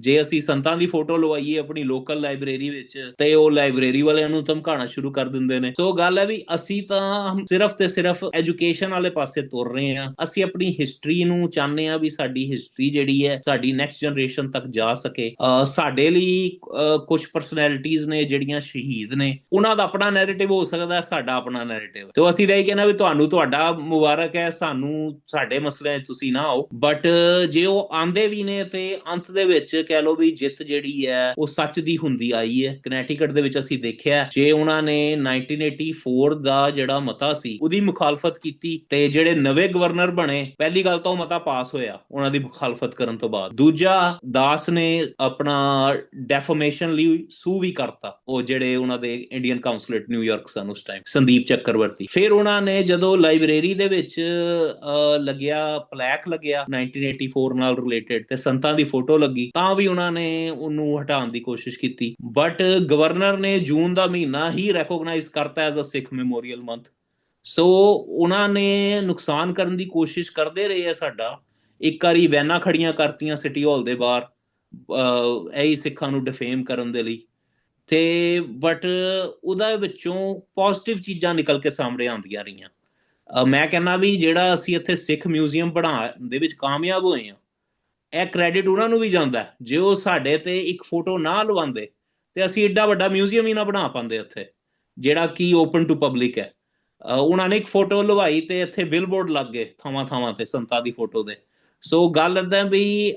ਜੇ ਅਸੀਂ ਸੰਤਾਂ ਦੀ ਫੋਟੋ ਲਵਾਈਏ ਆਪਣੀ ਲੋਕਲ ਲਾਇਬ੍ਰੇਰੀ ਵਿੱਚ, ਤੇ ਉਹ ਲਾਇਬ੍ਰੇਰੀ ਵਾਲਿਆਂ ਨੂੰ ਧਮਕਾਉਣਾ ਸ਼ੁਰੂ ਕਰ ਦਿੰਦੇ ਨੇ। ਸੋ ਗੱਲ ਹੈ ਵੀ ਅਸੀਂ ਤਾਂ ਸਿਰਫ ਤੇ ਸਿਰਫ ਐਜੂਕੇਸ਼ਨ ਵਾਲੇ ਪਾਸੇ ਤੁਰ ਰਹੇ ਹਾਂ। ਅਸੀਂ ਆਪਣੀ ਹਿਸਟਰੀ ਨੂੰ ਚਾਹੁੰਦੇ ਹਾਂ ਵੀ ਸਾਡੀ ਹਿਸਟਰੀ ਜਿਹੜੀ ਹੈ, ਸਾਡੀ ਨੈਕਸਟ ਜਨਰੇਸ਼ਨ ਤੱਕ ਜਾ ਸਕੇ। ਸਾਡੇ ਲਈ ਕੁਝ ਪਰਸਨੈਲਿਟੀਆਂ ਨੇ ਜਿਹੜੀਆਂ ਸ਼ਹੀਦ ਨੇ, ਉਹਨਾਂ ਦਾ ਆਪਣਾ ਨੈਰੇਟਿਵ ਹੋ ਸਕਦਾ ਸਾਡਾ ਆਪਣਾ ਨੈਰੇਟਿਵ ਤੇ ਅਸੀਂ ਤਾਂ ਇਹ ਕਹਿੰਦਾ ਵੀ ਤੁਹਾਨੂੰ ਤੁਹਾਡਾ ਮੁਬਾਰਕ ਹੈ, ਸਾਨੂੰ ਸਾਡੇ ਮਸਲੇ 'ਚ ਤੁਸੀਂ ਨਾ ਆਓ। ਬਟ ਜੇ ਉਹ ਆਂਦੇ ਵੀ ਨੇ ਤੇ ਅੰਤ ਦੇ ਵਿੱਚ ਕਹਿ ਲਓ ਵੀ ਜਿੱਤ ਜਿਹੜੀ ਹੈ, ਉਹ ਸੱਚ ਦੀ ਹੁੰਦੀ ਆਈ ਹੈ। ਕਨੈਟੀਕਟ ਦੇ ਵਿੱਚ ਅਸੀਂ ਦੇਖਿਆ, ਜੇ ਉਹਨਾਂ ਨੇ 1984 ਦਾ ਜਿਹੜਾ ਮਤਾ ਸੀ, ਉਹਦੀ ਮੁਖਾਲਫਤ ਕੀਤੀ ਤੇ ਜਿਹੜੇ ਨਵੇਂ ਗਵਰਨਰ ਬਣੇ, ਪਹਿਲੀ ਗੱਲ ਤਾਂ ਉਹ ਮਤਾ ਪਾਸ ਹੋਇਆ, ਉਹਨਾਂ ਦੀ ਮੁਖਾਲਫਤ ਕਰਨ ਤੋਂ ਬਾਅਦ। ਦੂਜਾ, ਦਾਸ ਨੇ ਆਪਣਾ ਡੈਫਰਮੇਸ਼ਨ ਲਈ ਸੂ ਵੀ ਕਰਤਾ, ਉਹ ਜਿਹੜੇ ਉਹਨਾਂ ਦੇ ਇੰਡੀਅਨ ਕਾਉਂਸਲੇਟ ਨਿਊਯਾਰਕ ਸਨ ਉਸ ਟਾਈਮ ਸੰਦੀਪ ਚੱਕਰਵਰਤੀ। ਫਿਰ ਉਹਨਾਂ ਨੇ ਜਦੋਂ ਲਾਇਬ੍ਰੇਰੀ ਦੇ ਵਿੱਚ ਲੱਗਿਆ ਪਲੈਕ ਲੱਗਿਆ 1984 ਨਾਲ ਰਿਲੇਟਡ ਤੇ ਸੰਤਾਂ ਦੀ ਫੋਟੋ ਲੱਗੀ, ਤਾਂ ਵੀ ਉਹਨਾਂ ਨੇ ਉਹਨੂੰ ਹਟਾਉਣ ਦੀ ਕੋਸ਼ਿਸ਼ ਕੀਤੀ। ਬਟ ਗਵਰਨਰ ਨੇ ਜੂਨ ਦਾ ਮਹੀਨਾ ਹੀ ਰੈਕੋਗਨਾਈਜ਼ ਕਰਤਾ as a Sikh memorial month so ਉਹਨਾਂ ਨੇ ਨੁਕਸਾਨ ਕਰਨ ਦੀ ਕੋਸ਼ਿਸ਼ ਕਰਦੇ ਰਹੇ ਆ ਸਾਡਾ। ਇੱਕ ਵਾਰੀ ਵੈਨਾਂ ਖੜੀਆਂ ਕਰਤੀਆਂ ਸਿਟੀ ਹਾਲ ਦੇ ਬਾਹਰ ਅਹ, ਸਿੱਖਾਂ ਨੂੰ ਡਿਫੇਮ ਕਰਨ ਦੇ ਲਈ। ਤੇ ਬਟ ਉਹਦਾ ਵਿੱਚੋਂ ਪੋਜ਼ਿਟਿਵ ਚੀਜ਼ਾਂ ਨਿਕਲ ਕੇ ਸਾਹਮਣੇ ਆਉਂਦੀਆਂ ਰਹੀਆਂ। ਮੈਂ ਕਹਿੰਦਾ ਵੀ ਜਿਹੜਾ ਅਸੀਂ ਇੱਥੇ ਸਿੱਖ ਮਿਊਜ਼ੀਅਮ ਬਣਾ ਦੇ ਵਿੱਚ ਕਾਮਯਾਬ ਹੋਏ ਆ ਇਹ ਕ੍ਰੈਡਿਟ ਉਹਨਾਂ ਨੂੰ ਵੀ ਜਾਂਦਾ ਜੇ ਉਹ ਸਾਡੇ ਤੇ ਇੱਕ ਫੋਟੋ ਨਾ ਲਵਾਉਂਦੇ, ਤੇ ਅਸੀਂ ਏਡਾ ਵੱਡਾ ਮਿਊਜ਼ੀਅਮ ਹੀ ਨਾ ਬਣਾ ਪਾਉਂਦੇ ਇੱਥੇ, ਜਿਹੜਾ ਕਿ ਓਪਨ ਟੂ ਪਬਲਿਕ ਹੈ। ਉਹਨਾਂ ਨੇ ਇੱਕ ਫੋਟੋ ਲਵਾਈ ਤੇ ਇੱਥੇ ਬਿਲਬੋਰਡ ਲੱਗ ਗਏ ਥਾਵਾਂ ਥਾਵਾਂ ਤੇ, ਸੰਤਾਂ ਦੀ ਫੋਟੋ ਦੇ। ਸੋ ਗੱਲ ਏਦਾਂ ਵੀ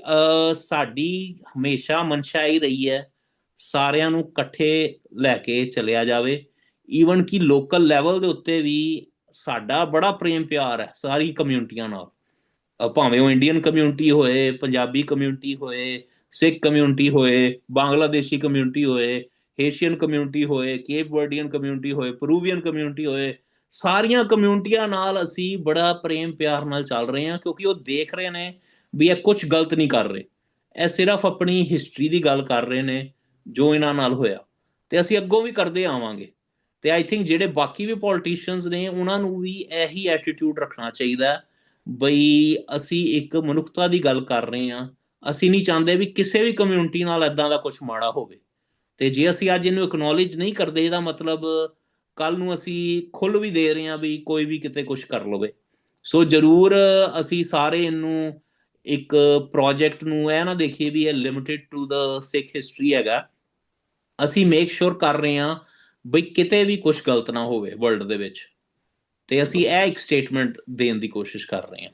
ਸਾਡੀ ਹਮੇਸ਼ਾ ਮਨਸ਼ਾ ਹੀ ਰਹੀ ਹੈ, ਸਾਰਿਆਂ ਨੂੰ ਇਕੱਠੇ ਲੈ ਕੇ ਚੱਲਿਆ ਜਾਵੇ। ਈਵਨ ਕਿ ਲੋਕਲ ਲੈਵਲ ਦੇ ਉੱਤੇ ਵੀ ਸਾਡਾ ਬੜਾ ਪ੍ਰੇਮ ਪਿਆਰ ਹੈ ਸਾਰੀ ਕਮਿਊਨਿਟੀਆਂ ਨਾਲ। ਭਾਵੇਂ ਉਹ ਇੰਡੀਅਨ ਕਮਿਊਨਿਟੀ ਹੋਏ, ਪੰਜਾਬੀ ਕਮਿਊਨਿਟੀ ਹੋਏ ਸਿੱਖ ਕਮਿਊਨਿਟੀ ਹੋਏ ਬੰਗਲਾਦੇਸ਼ੀ ਕਮਿਊਨਿਟੀ ਹੋਏ ਏਸ਼ੀਅਨ ਕਮਿਊਨਿਟੀ ਹੋਏ ਕੇਪ ਵਰਡੀਅਨ ਕਮਿਊਨਿਟੀ ਹੋਏ ਪਰੂਵੀਅਨ ਕਮਿਊਨਿਟੀ ਹੋਏ, ਸਾਰੀਆਂ ਕਮਿਊਨਿਟੀਆਂ ਨਾਲ ਅਸੀਂ ਬੜਾ ਪ੍ਰੇਮ ਪਿਆਰ ਨਾਲ ਚੱਲ ਰਹੇ ਹਾਂ ਕਿਉਂਕਿ ਉਹ ਦੇਖ ਰਹੇ ਨੇ ਵੀ ਇਹ ਕੁਝ ਗਲਤ ਨਹੀਂ ਕਰ ਰਹੇ। ਇਹ ਸਿਰਫ ਆਪਣੀ ਹਿਸਟਰੀ ਦੀ ਗੱਲ ਕਰ ਰਹੇ ਨੇ ਜੋ ਇਹਨਾਂ ਨਾਲ ਹੋਇਆ। ਤੇ ਅਸੀਂ ਅੱਗੋਂ ਵੀ ਕਰਦੇ ਆਵਾਂਗੇ। ਤੇ ਆਈ ਥਿੰਕ ਜਿਹੜੇ ਬਾਕੀ ਵੀ ਪੋਲਿਟਿਸ਼ੀਅਨਸ ਨੇ, ਉਹਨਾਂ ਨੂੰ ਵੀ ਇਹੀ ਐਟੀਟਿਊਡ ਰੱਖਣਾ ਚਾਹੀਦਾ ਹੈ ਬਈ ਅਸੀਂ ਇੱਕ ਮਨੁੱਖਤਾ ਦੀ ਗੱਲ ਕਰ ਰਹੇ ਹਾਂ, ਅਸੀਂ ਨਹੀਂ ਚਾਹੁੰਦੇ ਵੀ ਕਿਸੇ ਵੀ ਕਮਿਊਨਿਟੀ ਨਾਲ ਇਦਾਂ ਦਾ ਕੁਝ ਮਾੜਾ ਹੋਵੇ। ਤੇ ਜੇ ਅਸੀਂ ਅੱਜ ਇਹਨੂੰ ਐਕਨੋਲਜ ਨਹੀਂ ਕਰਦੇ, ਇਹਦਾ ਮਤਲਬ ਕੱਲ ਨੂੰ ਅਸੀਂ ਖੁੱਲ ਵੀ ਦੇ ਰਹੇ ਹਾਂ ਵੀ ਕੋਈ ਵੀ ਕਿਤੇ ਕੁਝ ਕਰ ਲਵੇ। ਸੋ ਜਰੂਰ ਅਸੀਂ ਸਾਰੇ ਇਹਨੂੰ ਇੱਕ ਪ੍ਰੋਜੈਕਟ ਨੂੰ ਇਹ ਨਾ ਦੇਖੀਏ ਵੀ ਇਹ ਲਿਮਿਟਿਡ ਟੂ ਦਾ ਸਿੱਖ ਹਿਸਟਰੀ ਹੈਗਾ। ਅਸੀਂ ਮੇਕ ਸ਼ੋਰ ਕਰ ਰਹੇ ਹਾਂ ਬਈ ਕਿਤੇ ਵੀ ਕੁਝ ਗਲਤ ਨਾ ਹੋਵੇ ਵਰਲਡ ਦੇ ਵਿੱਚ। ਤੇ ਅਸੀਂ ਇਹ ਇੱਕ ਸਟੇਟਮੈਂਟ ਦੇਣ ਦੀ ਕੋਸ਼ਿਸ਼ ਕਰ ਰਹੇ ਹਾਂ।